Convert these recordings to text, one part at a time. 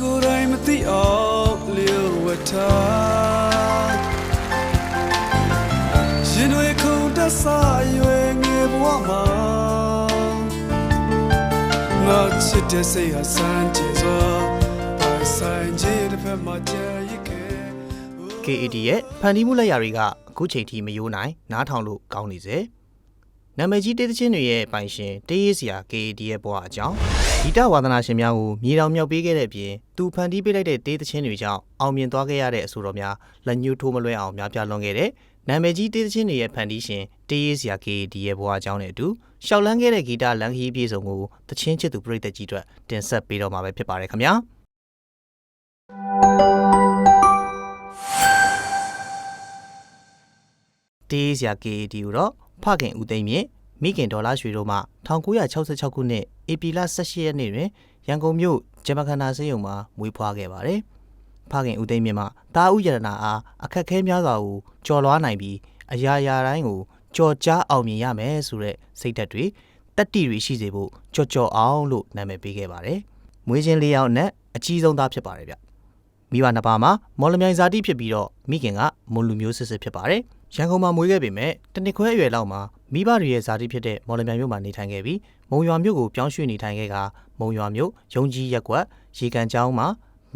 ကိုယ်တိုင်မသိအောင်လျှို့ဝှက်ထားရင်တွေခုန်တက်ဆာရွယ်ငယ်ဘဝမှာငါချစ်တဲ့စိတ်ဟာစမ်းကြည့်စွာပိုင်ဆိုင်ခြင်းတစ်ဖက်မှာကြာရစ်ခဲ့ KAD ရဲ့ဖန်တီးမှုလက်ရာတွေကအခုချိန်ထိမယိုးနိုင်နားထောင်လို့ကောင်းနေစေနာမည်ကြီးတေးသချင်းတွေရဲ့ပိုင်ရှင်တေးရေးစရာ KAD ရဲ့ဘဝအကြောင်း ဂီတဝါသနာရှင်များကိုမြေတောင်မြောက်ပေးခဲ့တဲ့အပြင်သူဖန်တီးပေးလိုက်တဲ့တေးသချင်းတွေကြောင့်အောင်မြင်သွားခဲ့ရတဲ့အဆိုတော်များလက်ညှိုးထိုးမလွဲအောင်များပြားလွန်ခဲ့တဲ့နာမည်ကြီးတေးသချင်းတွေရဲ့ဖန်တီးရှင်တေးရေးစရာ KAD ရဲ့ဘဝအကြောင်းနဲ့အတူရှောက်လန်းခဲ့တဲ့ဂီတလန်ခီးပြေဆုံးကိုသချင်းချစ်သူပရိသတ်ကြီးအတွက်တင်ဆက်ပေးတော့မှာပဲဖြစ်ပါတယ်ခင်ဗျာတေးစရာ KAD ကိုတော့ဖခင်ဦးသိမ်းမြင့် မိခင်ဒေါ်လာရွှေတို့မှ1966ခုနှစ်ဧပြီလ18ရက်နေ့တွင်ရန်ကုန်မြို့ဂျမခန္ဓာဆေးရုံမှာမွေးဖွားခဲ့ပါတယ်။ဖခင်ဦးသိမ်းမြင့်မှတာဦးရတနာအားအခက်ခဲများစွာကိုကြော်လွားနိုင်ပြီးအရာရာတိုင်းကိုကြော်ကြားအောင်မြင်ရမယ်ဆိုတဲ့စိတ်ဓာတ်တွေတက်တီတွေရှိစေဖို့ကြော်ကြော်အောင်လို့နာမည်ပေးခဲ့ပါတယ်။မွေးချင်းလေးယောက်နဲ့အကြီးဆုံးသားဖြစ်ပါတယ်ဗျ။မိဘနှစ်ပါးမှာမော်လမြိုင်ဇာတိဖြစ်ပြီးတော့မိခင်ကမွန်လူမျိုးစစ်စစ်ဖြစ်ပါတယ်။ရန်ကုန်မှာမွေးခဲ့ပေမဲ့တနစ်ခွဲအရွယ်လောက်မှာ မိဘတွေရဲ့ဇာတိဖြစ်တဲ့မော်လမြိုင်မြို့မှာနေထိုင်ခဲ့ပြီးမုံရွာမြို့ကိုပြောင်းရွှေ့နေထိုင်ခဲ့ကမုံရွာမြို့ရုံကြီးရက်ကွက်ရေကန်ကျောင်းမှာ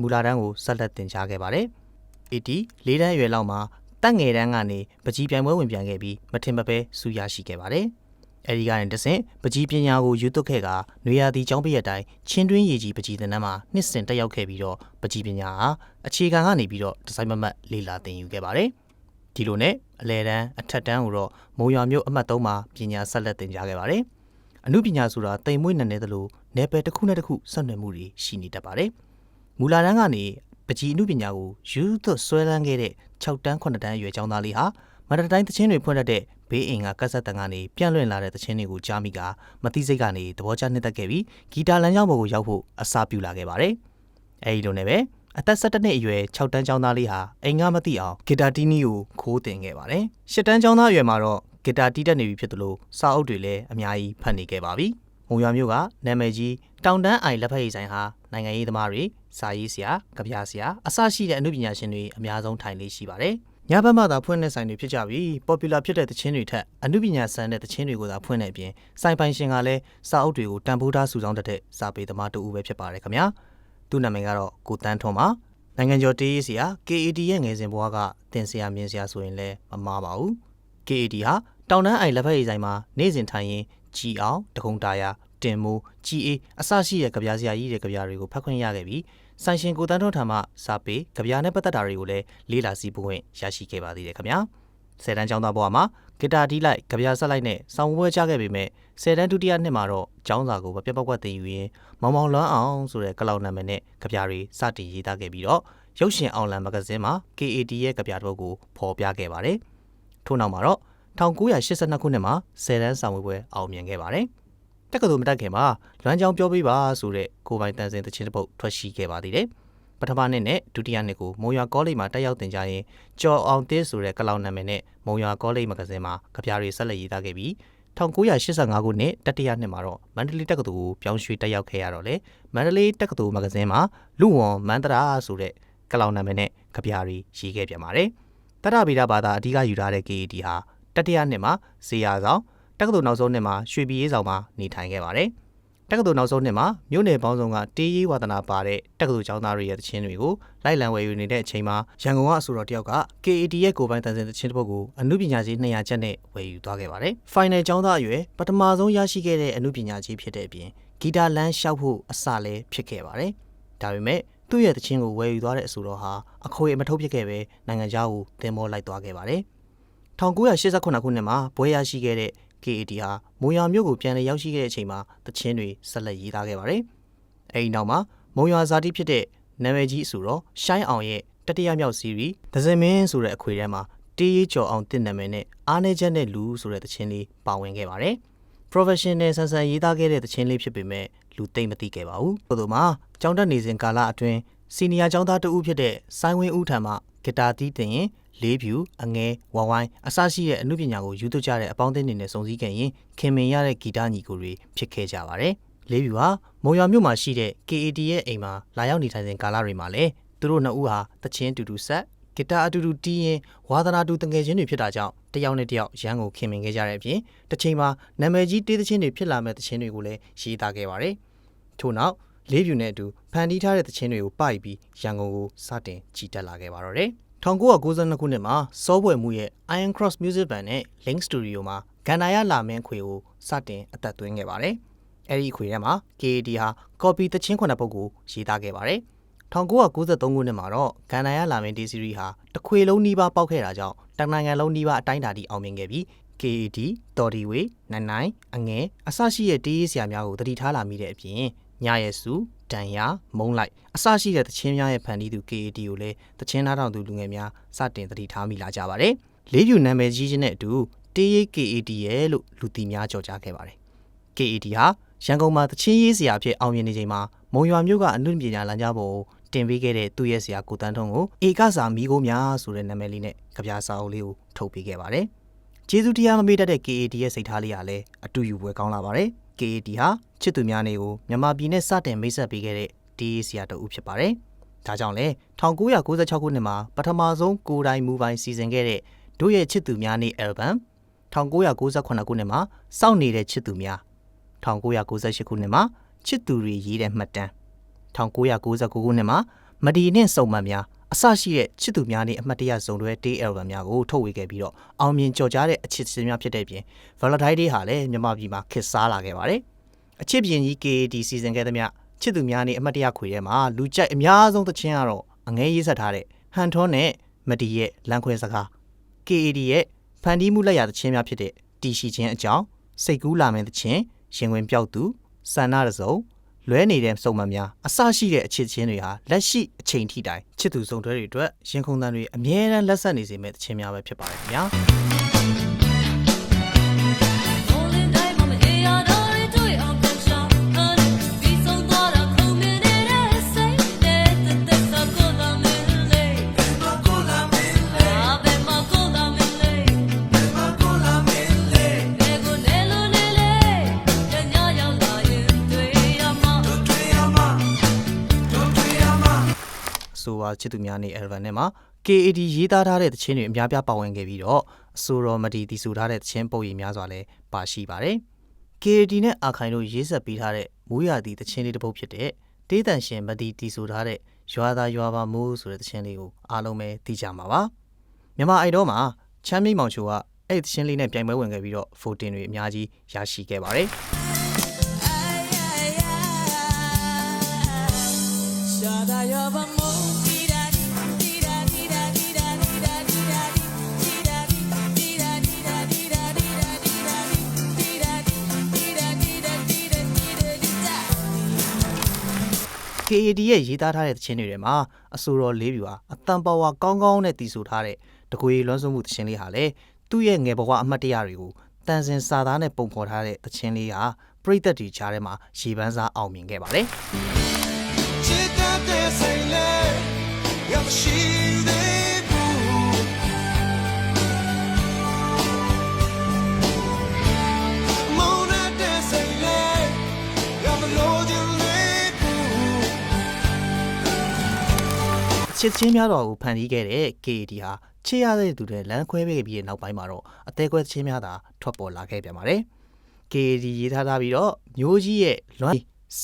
မူလာတန်းကိုဆက်လက်တင်ကြားခဲ့ပါတယ်။ AT လေးတန်းအရွယ်လောက်မှာတက်ငယ်တန်းကနေပကြီးပြိုင်ပွဲဝင်ပြန်ခဲ့ပြီးမထင်မပဲစူရရှိခဲ့ပါတယ်။အဲဒီကနေတဆင့်ပကြီးပညာကိုယူသွတ်ခဲ့ကနွေရာသီကျောင်းပြည့်ရက်တိုင်းချင်းတွင်းရေကြီးပကြီးသင်တန်းမှာနှစ်စဉ်တက်ရောက်ခဲ့ပြီးတော့ပကြီးပညာဟာအခြေခံကနေပြီးတော့ဒီဇိုင်းမမတ်လေ့လာသင်ယူခဲ့ပါတယ်။ဒီလိုနဲ့ အလဲတန်းအထက်တန်းကိုတော့မုံရွာမြို့အမှတ်3မှာပညာဆက်လက်သင်ကြားခဲ့ပါတယ်။အမှုပညာဆိုတာတိမ်မွေ့နေတယ်လို့နယ်ပယ်တစ်ခုနဲ့တစ်ခုဆက်နွယ်မှုတွေရှိနေတတ်ပါတယ်။မူလာတန်းကနေပကြီးအမှုပညာကိုယူသွတ်ဆွဲလန်းခဲ့တဲ့6တန်း9တန်းအရွယ်ကျောင်းသားလေးဟာမန္တတိုင်းသချင်းတွေဖွင့်တတ်တဲ့ဘေးအိမ်ကကက်ဆက်တန်ကနေပြန့်လွင့်လာတဲ့သချင်းတွေကိုကြားမိကမသိစိတ်ကနေသဘောကျနှစ်သက်ခဲ့ပြီးဂီတာလမ်းကြောင်းပေါ်ကိုရောက်ဖို့အစာပြုလာခဲ့ပါတယ်။အဲဒီလိုနဲ့ပဲ အသက်17နှစ်အရွယ်6တန်းကျောင်းသားလေးဟာအိမ်ကမသိအောင်ဂီတာတီးနီးကိုခိုးတင်ခဲ့ပါတယ်။10တန်းကျောင်းသားအရွယ်မှာတော့ဂီတာတီးတတ်နေပြီဖြစ်သလိုစာအုပ်တွေလည်းအများကြီးဖတ်နေခဲ့ပါပြီ။မုံရွာမြို့ကနာမည်ကြီးတောင်တန်းအိုင်လက်ဖက်ရည်ဆိုင်ဟာနိုင်ငံရေးသမားတွေစာရေးဆရာ၊ကြပြဆရာအစရှိတဲ့အမှုပညာရှင်တွေအများဆုံးထိုင်လေးရှိပါတယ်။ညဘက်မှသာဖွင့်တဲ့ဆိုင်တွေဖြစ်ကြပြီး popular ဖြစ်တဲ့သချင်းတွေထက်အမှုပညာဆန်တဲ့သချင်းတွေကိုသာဖွင့်တဲ့အပြင်ဆိုင်ပိုင်ရှင်ကလည်းစာအုပ်တွေကိုတန်ဖိုးထားစုဆောင်းတတ်တဲ့စာပေသမားတူဦးပဲဖြစ်ပါတယ်ခင်ဗျာ။ သူ့နာမည်ကတော့ကိုတန်းထွန်းပါနိုင်ငံကျော်တေးရေးဆရာ KAD ရဲ့ငယ်စဉ်ဘဝကတင်ဆရာမြင်ဆရာဆိုရင်လည်းမမှားပါဘူး။ KAD ဟာတောင်တန်းအိုင်လက်ဖက်ရည်ဆိုင်မှာနေ့စဉ်ထိုင်ရင်ကြည်အောင်တကုံတာယာတင်မိုးကြည်အေးအစရှိတဲ့ကြပြဆရာကြီးတဲ့ကြပြတွေကိုဖတ်ခွင့်ရခဲ့ပြီးဆိုင်ရှင်ကိုတန်းထွန်းထံမှစာပေကြပြနဲ့ပတ်သက်တာတွေကိုလည်းလေးလာစီးပွင့်ရရှိခဲ့ပါသေးတယ်ခင်ဗျာဆယ်တန်းကျောင်းသားဘဝမှာ ဂီတာတီးလိုက်ကြပြဆက်လိုက်နဲ့ဆောင်းပွဲချခဲ့ပေမဲ့ဆယ်တန်းဒုတိယနှစ်မှာတော့ကျောင်းစာကိုမပြတ်ပတ်ကွက်တင်ယူရင်းမောင်မောင်လွမ်းအောင်ဆိုတဲ့ကလောက်နာမည်နဲ့ကြပြတွေစတင်ရေးသားခဲ့ပြီးတော့ရုပ်ရှင်အောင်လံမဂဇင်းမှာ KAD ရဲ့ကြပြတော့ကိုဖော်ပြခဲ့ပါတယ်ထို့နောက်မှာတော့1982ခုနှစ်မှာဆယ်တန်းဆောင်ဝေပွဲအောင်မြင်ခဲ့ပါတယ်။တက္ကသိုလ်မတက်ခင်မှာလွမ်းချောင်းပြောပေးပါဆိုတဲ့ကိုပိုင်တန်စင်တခြင်းတစ်ပုဒ်ထွက်ရှိခဲ့ပါသေးတယ်။ပ ထမနှစ်နဲ့ဒုတိယနှစ်ကိုမုံရွာကောလိပ်မှာတက်ရောက်သင်ကြားရင်ကျော်အောင်သေးဆိုတဲ့ကလောင်နာမည်နဲ့မုံရွာကောလိပ်မဂဇင်းမှာကြပြတွေဆက်လက်ရေးသားခဲ့ပြီး1985ခုနှစ်တတိယနှစ်မှာတော့မန္တလေးတက္ကသိုလ်ကိုပြောင်းရွှေ့တက်ရောက်ခဲ့ရတော့လေမန္တလေးတက္ကသိုလ်မဂဇင်းမှာလူဝန်မန္တရာဆိုတဲ့ကလောင်နာမည်နဲ့ကြပြတွေရေးခဲ့ပြန်ပါတယ်။တရဗီဒဘာသာအဓိကယူထားတဲ့ KED ဟာတတိယနှစ်မှာဇေယျဆောင်တက္ကသိုလ်နောက်ဆုံးနှစ်မှာရွှေပြည်ရေးဆောင်မှာနေထိုင်ခဲ့ပါတယ်။ တက္ကသိုလ်နောက်ဆုံးနှစ်မှာမြို့နယ်ပေါင်းစုံကတေးရေးဝါသနာပါတဲ့တက္ကသိုလ်ကျောင်းသားတွေရဲ့တခြင်းတွေကိုလိုက်လံဝယ်ယူနေတဲ့အချိန်မှာရန်ကုန်ကအဆိုတော်တယောက်က KED ရဲ့ကိုယ်ပိုင်တန်စင်တခြင်းတစ်ပုဒ်ကိုအမှုပညာကြီး200ကျပ်နဲ့ဝယ်ယူသွားခဲ့ပါတယ်။ Final ကျောင်းသားအရွယ်ပထမဆုံးရရှိခဲ့တဲ့အမှုပညာကြီးဖြစ်တဲ့အပြင်ဂီတာလမ်းလျှောက်ဖို့အစလည်းဖြစ်ခဲ့ပါတယ်။ဒါပေမဲ့သူ့ရဲ့တခြင်းကိုဝယ်ယူသွားတဲ့အဆိုတော်ဟာအခွေအမထုတ်ဖြစ်ခဲ့ပဲနိုင်ငံခြားကိုတင်မောလိုက်သွားခဲ့ပါတယ်။1989ခုနှစ်မှာဘွဲရရှိခဲ့တဲ့ KAD ဟာမုံရွာမြို့ကိုပြန်လည်ရောက်ရှိခဲ့တဲ့အချိန်မှာတခြင်းတွေဆက်လက်ရေးသားခဲ့ပါတယ်။အဲဒီနောက်မှာမုံရွာဇာတိဖြစ်တဲ့နာမည်ကြီးအဆိုတော်ရှိုင်းအောင်ရဲ့တတိယမြောက်စီရီဒဇင်မင်းဆိုတဲ့အခွေထဲမှာတေးရေးကျော်အောင်တင်နာမည်နဲ့အားနေချက်နဲ့လူဆိုတဲ့တခြင်းလေးပါဝင်ခဲ့ပါတယ်။ professional ဆန်ဆန်ရေးသားခဲ့တဲ့တခြင်းလေးဖြစ်ပေမဲ့လူသိမ့်မသိခဲ့ပါဘူး။သို့သောမှာကျောင်းတက်နေစဉ်ကာလအတွင်းစီနီယာကျောင်းသားတဦးဖြစ်တဲ့ဆိုင်းဝင်းဦးထံမှ ဂီတာတီးတင်ရင်လေးဖြူအငဲဝဝိုင်းအစရှိတဲ့အမှုပညာကိုယူသွကြတဲ့အပေါင်းအသင်းတွေနဲ့စုံစည်းခဲ့ရင်ခင်မင်ရတဲ့ဂီတညီကိုတွေဖြစ်ခဲ့ကြပါတယ်လေးပြူဟာမုံရွာမြို့မှာရှိတဲ့ KAD ရဲ့အိမ်မှာလာရောက်နေထိုင်စဉ်ကာလတွေမှာလည်းသူတို့နှစ်ဦးဟာတချင်းတူတူဆက်ဂီတာအတူတူတီးရင်ဝါသနာတူတငယ်ချင်းတွေဖြစ်တာကြောင့်တယောက်နဲ့တယောက်ရန်ကိုခင်မင်ခဲ့ကြတဲ့အပြင်တစ်ချိန်မှာနာမည်ကြီးတေးသချင်းတွေဖြစ်လာမဲ့သချင်းတွေကိုလည်းရေးသားခဲ့ပါတယ်။ထို့နောက် လေးပြူနဲ့အတူဖန်တီးထားတဲ့သချင်းတွေကိုပိုက်ပြီးရန်ကုန်ကိုစတင်ကြီးတက်လာခဲ့ပါတော့တယ်။1992ခုနှစ်မှာစောပွဲမှုရဲ့ Iron Cross Music Band နဲ့ Link Studio မှာဂန္ဓာရလာမင်းခွေကိုစတင်အသက်သွင်းခဲ့ပါတယ်။အဲဒီခွေထဲမှာ KAD ဟာ copy သချင်းခုနှစ်ပုဒ်ကိုရေးသားခဲ့ပါတယ်။1993ခုနှစ်မှာတော့ဂန္ဓာရလာမင်းဒီစီရီဟာတစ်ခွေလုံးနီးပါးပေါက်ခဲ့တာကြောင့်တနိုင်ငံလုံးနီးပါးအတိုင်းအတာထိအောင်မြင်ခဲ့ပြီး KAD တော်ဒီဝေနိုင်နိုင်အငယ်အစရှိတဲ့တေးရေးဆရာများကိုတတိထားလာမိတဲ့အပြင် ညရဲ့စုဒန်ယာမုံလိုက်အစရှိတဲ့သချင်းများရဲ့ဖန်တီးသူ KAD ကိုလည်းသချင်းသားတော်သူလူငယ်များစတင်တတိထားမိလာကြပါတယ်။လေးပြူနာမည်ကြီးချင်းနဲ့အတူတေးရေး KAD ရဲ့လို့လူတီများကြော်ကြားခဲ့ပါတယ်။ KAD ဟာရန်ကုန်မှာသချင်းရေးဆရာအဖြစ်အောင်မြင်နေချိန်မှာမုံရွာမြို့ကအမှုပညာလမ်းကြားပေါ်ကိုတင်ပေးခဲ့တဲ့သူ့ရဲ့ဆရာကိုတန်းထုံးကိုဧကစာမီးကိုများဆိုတဲ့နာမည်လေးနဲ့ကြပြစာအုပ်လေးကိုထုတ်ပေးခဲ့ပါတယ်။ကျေးဇူးတရားမမေ့တတ်တဲ့ KAD ရဲ့စိတ်ထားလေးကလည်းအတူယူပွဲကောင်းလာပါတယ်။ KAD ဟာချစ်သူများနေကိုမြန်မာပြည်နဲ့စတင်မိတ်ဆက်ပေးခဲ့တဲ့ဒီဆရာတဦးဖြစ်ပါတယ်။ဒါကြောင့်လဲ1996ခုနှစ်မှာပထမဆုံးကိုယ်တိုင်မူပိုင်စီစဉ်ခဲ့တဲ့တို့ရဲ့ချစ်သူများနေ album 1998ခုနှစ်မှာစောင့်နေတဲ့ချစ်သူများ1998ခုနှစ်မှာချစ်သူတွေရေးတဲ့မှတ်တမ်း1999ခုနှစ်မှာမဒီနှင့်စုံမတ်များ အစရှိတဲ့ချစ်သူများနဲ့အမှတ်တရဇုံတွဲ day album များကိုထုတ်ဝေခဲ့ပြီးတော့အောင်မြင်ကြော်ကြားတဲ့အချစ်စင်များဖြစ်တဲ့ပြင် Valentine Day ဟာလည်းမြန်မာပြည်မှာခေတ်စားလာခဲ့ပါတယ်။အချစ်ပြင်ကြီး KAD စီစဉ်ခဲ့သမျှချစ်သူများနဲ့အမှတ်တရခွေထဲမှာလူကြိုက်အများဆုံးသချင်းကတော့အငဲရေးဆက်ထားတဲ့ဟန်ထွန်းနဲ့မဒီရဲ့လမ်းခွဲစကား KAD ရဲ့ဖန်တီးမှုလက်ရာသချင်းများဖြစ်တဲ့တီရှိချင်းအကြောင်းစိတ်ကူးလာမယ့်သချင်းရင်ဝင်ပြောက်သူစန္နာရစုံ လွဲနေတဲ့စုံမများအစရှိတဲ့အချစ်ချင်းတွေဟာလက်ရှိအချိန်ထိတိုင်ချစ်သူစုံတွဲတွေအတွက်ရင်ခုန်တန်တွေအမြဲတမ်းလက်ဆက်နေစေမယ့်သချင်းများပဲဖြစ်ပါတယ်ခင်ဗျာ အဆိုပါချစ်သူများနေ Elvan နဲ့မှာ KAD ရေးသားထားတဲ့သချင်းတွေအများပြားပါဝင်ခဲ့ပြီးတော့အဆိုတော်မဒီတီဆိုထားတဲ့သချင်းပုံရိပ်များစွာလည်းပါရှိပါတယ်။ KAD နဲ့အာခိုင်တို့ရေးဆက်ပေးထားတဲ့မိုးရာသီသချင်းလေးတစ်ပုဒ်ဖြစ်တဲ့တေးတန်ရှင်မဒီတီဆိုထားတဲ့ရွာသားရွာပါမိုးဆိုတဲ့သချင်းလေးကိုအားလုံးပဲသိကြမှာပါ။မြန်မာအိုက်တော့မှာချမ်းမိတ်မောင်ချိုကအဲ့ဒီသချင်းလေးနဲ့ပြိုင်ပွဲဝင်ခဲ့ပြီးတော့ဖိုတင်တွေအများကြီးရရှိခဲ့ပါတယ်။ KAD ရဲ့ရေးသားထားတဲ့သချင်းတွေထဲမှာအဆိုတော်လေးပြူဟာအတန်ပါဝါကောင်းကောင်းနဲ့တည်ဆိုထားတဲ့တကွေလွမ်းဆွမှုသချင်းလေးဟာလေသူ့ရဲ့ငယ်ဘဝအမှတ်တရတွေကိုတန်စင်စာသားနဲ့ပုံဖော်ထားတဲ့သချင်းလေးဟာပရိသတ်တွေကြားထဲမှာရေပန်းစားအောင်မြင်ခဲ့ပါတယ် ချစ်ချင်းများတော်ကိုဖန်တီးခဲ့တဲ့ KAD ဟာချစ်ရတဲ့သူတွေလမ်းခွဲပေးပြီးတဲ့နောက်ပိုင်းမှာတော့အသေးကွဲသချင်းများသာထွက်ပေါ်လာခဲ့ပြန်ပါတယ် KAD ရေးထားထားပြီးတော့မျိုးကြီးရဲ့လွမ်း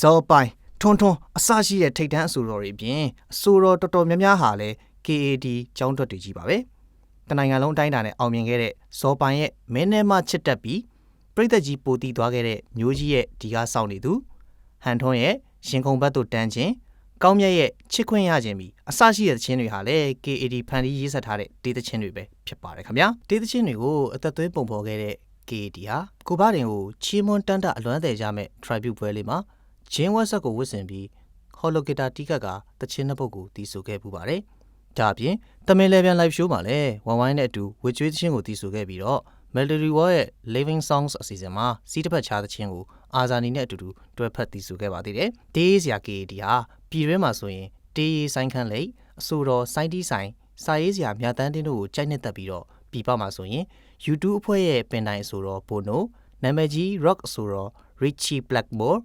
ဇော်ပိုင်ထွန်းထွန်းအစရှိတဲ့ထိတ်တန်းအဆိုတော်တွေအပြင်အဆိုတော်တော်တော်များများဟာလည်း KAD ကျောင်းတွက်တွေကြီးပါပဲတနိုင်ငံလုံးအတိုင်းအတာနဲ့အောင်မြင်ခဲ့တဲ့ဇော်ပိုင်ရဲ့မင်းနဲ့မချစ်တက်ပြီးပြိသက်ကြီးပိုတီးသွားခဲ့တဲ့မျိုးကြီးရဲ့ဒီကားစောင့်နေသူဟန်ထွန်းရဲ့ရင်ခုန်ဘတ်တို့တန်းချင်း ကောင်းမြတ်ရဲ့ချစ်ခွင့်ရခြင်းပြီးအစရှိတဲ့သချင်းတွေဟာလည်း KAD ဖန်တီးရေးဆက်ထားတဲ့ဒေသချင်းတွေပဲဖြစ်ပါတယ်ခင်ဗျာဒေသချင်းတွေကိုအသက်သွေးပုံဖော်ခဲ့တဲ့ KAD ဟာကိုဘာတင်ကိုချီးမွန်းတန်းတအလွမ်းတယ်ကြမဲ့ tribute ပွဲလေးမှာဂျင်းဝက်ဆက်ကိုဝစ်ဆင်ပြီးဟော်လိုဂီတာတီးကပ်ကတချင်းနှစ်ပုတ်ကိုတီးဆိုခဲ့ပူပါတယ်ဒါအပြင်တမင်လေပြန် live show မှာလည်းဝမ်ဝိုင်းနဲ့အတူဝစ်ကျွေးသချင်းကိုတီးဆိုခဲ့ပြီးတော့ Melody Wall ရဲ့ Living Songs အစီအစဉ်မှာစီးတစ်ဖက်ချားသချင်းကိုအာဇာနည်နဲ့အတူတူတွဲဖက်တီးဆိုခဲ့ပါသေးတယ်။တေးစရာ KAD ဟာ ပြည်တွင်းမှာဆိုရင်တေးရေးဆိုင်ခန်းလိတ်အဆိုတော်စိုင်းတီးဆိုင်စာရေးစရာမြတ်တန်းတင်းတို့ကိုကြိုက်နှစ်သက်ပြီးတော့ပြည်ပမှာဆိုရင် YouTube အဖွဲ့ရဲ့ပင်တိုင်အဆိုတော်ဘိုနိုနာမည်ကြီး rock အဆိုတော် Richie Blackmore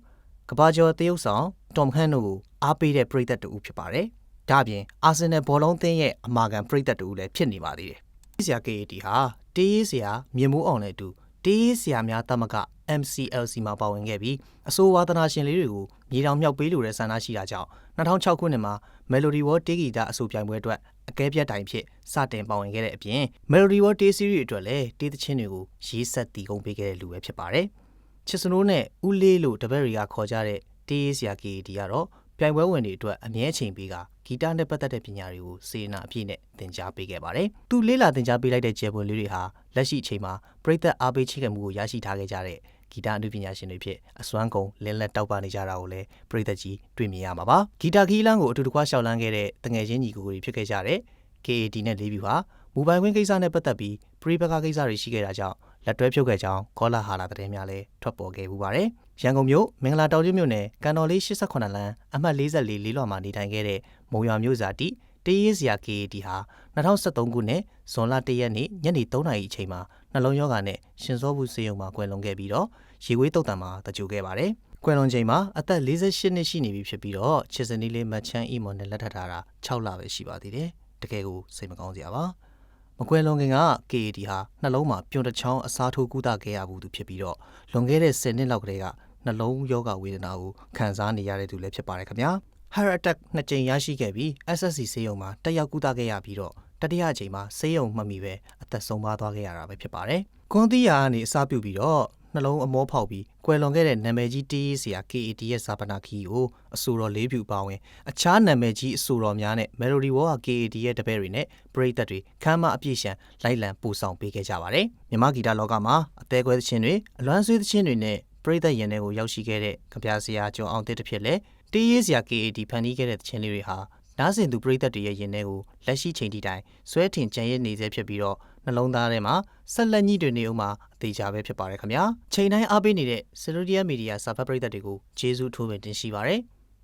ကဘာကျော်တရုတ်ဆောင်တော်မခန့်တို့ကိုအားပေးတဲ့ပရိသတ်တူဖြစ်ပါတယ်။ဒါ့အပြင်အာဆင်နယ်ဘောလုံးသင်းရဲ့အမာခံပရိသတ်တူလည်းဖြစ်နေပါသေးတယ်။ဆရာ KAT ဟာတေးရေးဆရာမြင်မိုးအောင်နဲ့အတူတေးရေးဆရာများတမက MCLC မှာပါဝင်ခဲ့ပြီးအဆိုဝါသနာရှင်လေးတွေကိုမြေတောင်မြောက်ပေးလိုတဲ့ဆန္ဒရှိတာကြောင့်2006ခုနှစ်မှာ Melody World တေးဂီတအဆိုပြိုင်ပွဲအတွက်အကဲပြတ်တိုင်ဖြစ်စတင်ပါဝင်ခဲ့တဲ့အပြင် Melody World တေး series အတွက်လည်းတေးသချင်းတွေကိုရေးဆက်တည်ကုန်းပေးခဲ့တဲ့လူပဲဖြစ်ပါတယ်။ချစ်စနိုးနဲ့ဦးလေးလို့တပည့်တွေကခေါ်ကြတဲ့တေးရေးဆရာ KAT ကတော့ပြိုင်ပွဲဝင်တွေအတွက်အမြဲချိန်ပေးကဂီတနဲ့ပတ်သက်တဲ့ပညာတွေကိုစေနာအပြည့်နဲ့သင်ကြားပေးခဲ့ပါတယ်။သူလေးလာသင်ကြားပေးလိုက်တဲ့ကျေပွန်လေးတွေဟာလက်ရှိအချိန်မှာပြိသက်အားပေးချိခဲ့မှုကိုရရှိထားခဲ့ကြတဲ့ ဂီတအနုပညာရှင်တွေဖြစ်အစွမ်းကုန်လင်းလက်တောက်ပနေကြတာကိုလည်းပြိသက်ကြီးတွေ့မြင်ရမှာပါ။ဂီတခီးလန်းကိုအတူတကွရှောက်လန်းခဲ့တဲ့တငယ်ချင်းညီကိုကိုတွေဖြစ်ခဲ့ကြတဲ့ KAD နဲ့လေးဖြူဟာမူပိုင်ခွင့်ကိစ္စနဲ့ပတ်သက်ပြီးပရိပကကိစ္စတွေရှိခဲ့တာကြောင့်လက်တွဲဖြုတ်ခဲ့ကြောင်းကောလာဟာလာသတင်းများလည်းထွက်ပေါ်ခဲ့ပူပါတယ်။ရန်ကုန်မြို့မင်္ဂလာတောင်ကျွန်းမြို့နယ်ကန်တော်လေး88လမ်းအမှတ်44လေးလွှာမှာနေထိုင်ခဲ့တဲ့မုံရွာမြို့စာတိတေးရေးစရာ KAD ဟာ2013ခုနှစ်ဇွန်လ1ရက်နေ့ညနေ3နာရီအချိန်မှာ နှလုံးရောဂါနဲ့ရှင်စောဘူးစေယုံမှာကွယ်လွန်ခဲ့ပြီးတော့ရေဝေးတုတ်တံမှာတကြိုခဲ့ပါတယ်။ကွယ်လွန်ချိန်မှာအသက်48နှစ်ရှိနေပြီဖြစ်ပြီးတော့ချစ်စနီးလေးမတ်ချမ်းအီမွန်နဲ့လက်ထပ်ထားတာ6လပဲရှိပါသေးတယ်။တကယ်ကိုစိတ်မကောင်းစရာပါ။မကွယ်လွန်ခင်က KAD ဟာနှလုံးမှာပြွန်တစ်ချောင်းအစားထိုးကုသခဲ့ရဘူးသူဖြစ်ပြီးတော့လွန်ခဲ့တဲ့10နှစ်လောက်ကတည်းကနှလုံးယောဂဝေဒနာကိုခံစားနေရတဲ့သူလည်းဖြစ်ပါတယ်ခင်ဗျာ Heart attack နှစ်ကြိမ်ရရှိခဲ့ပြီး SSC ဆေးရုံမှာတက်ရောက်ကုသခဲ့ရပြီးတော့ တတိယအကြိမ်မှာဆေးရုံမှတ်မိပဲအသက်ဆုံးပါသွားခဲ့ရတာပဲဖြစ်ပါတယ်ကွန်တီယာကနေအစပြုပြီးတော့နှလုံးအမောဖောက်ပြီးကွယ်လွန်ခဲ့တဲ့နာမည်ကြီးတီးရေးဆရာ KAD ရဲ့ဇာပနာခီကိုအဆိုတော်လေးဖြူပါဝင်အခြားနာမည်ကြီးအဆိုတော်များနဲ့ Melody War က KAD ရဲ့တပည့်တွေနဲ့ပရိသတ်တွေခမ်းမအပြည့်ရှံလိုက်လံပူဆောင်ပေးခဲ့ကြပါတယ်မြမဂီတလောကမှာအသေးကွဲသချင်းတွေအလွမ်းဆွေးသချင်းတွေနဲ့ပရိသတ်ရင်ထဲကိုရောက်ရှိခဲ့တဲ့ကြပြဆရာကျော်အောင်တစ်တစ်ဖြစ်လဲတီးရေးဆရာ KAD ဖန်တီးခဲ့တဲ့သချင်းလေးတွေဟာ နားဆင်သူပရိသတ်တွေရဲ့ရင်ထဲကိုလက်ရှိချိန်ထိတိုင်ဆွဲထင်ကြံရည်နေစေဖြစ်ပြီးတော့နှလုံးသားထဲမှာဆက်လက်ညှိတွေနေအောင်မှာအသေးချာပဲဖြစ်ပါတယ်ခင်ဗျာချိန်တိုင်းအားပေးနေတဲ့ Celodia Media စာဖတ်ပရိသတ်တွေကိုကျေးဇူးထိုးပင်တင်ရှိပါတယ်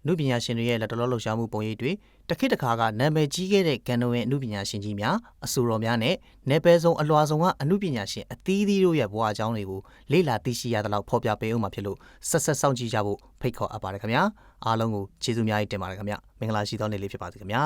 နုပညာရှင်တွေရဲ့လက်တော်လှုပ်ရှားမှုပုံရိပ်တွေတစ်ခေတ်တစ်ခါကနာမည်ကြီးခဲ့တဲ့ဂန်နိုဝင်အနုပညာရှင်ကြီးများအဆိုတော်များနဲ့နယ်ပယ်စုံအလွာစုံကအနုပညာရှင်အသီးသီးတို့ရဲ့ဘဝအကြောင်းတွေကိုလေ့လာသိရှိရသလောက်ဖော်ပြပေးအောင်မှာဖြစ်လို့ဆက်ဆက်စောင့်ကြည့်ကြဖို့ဖိတ်ခေါ်အပ်ပါတယ်ခင်ဗျာ အားလုံးကိုကျေးဇူးများကြီးတင်ပါတယ်ခင်ဗျမင်္ဂလာရှိသောနေ့လေးဖြစ်ပါစေခင်ဗျာ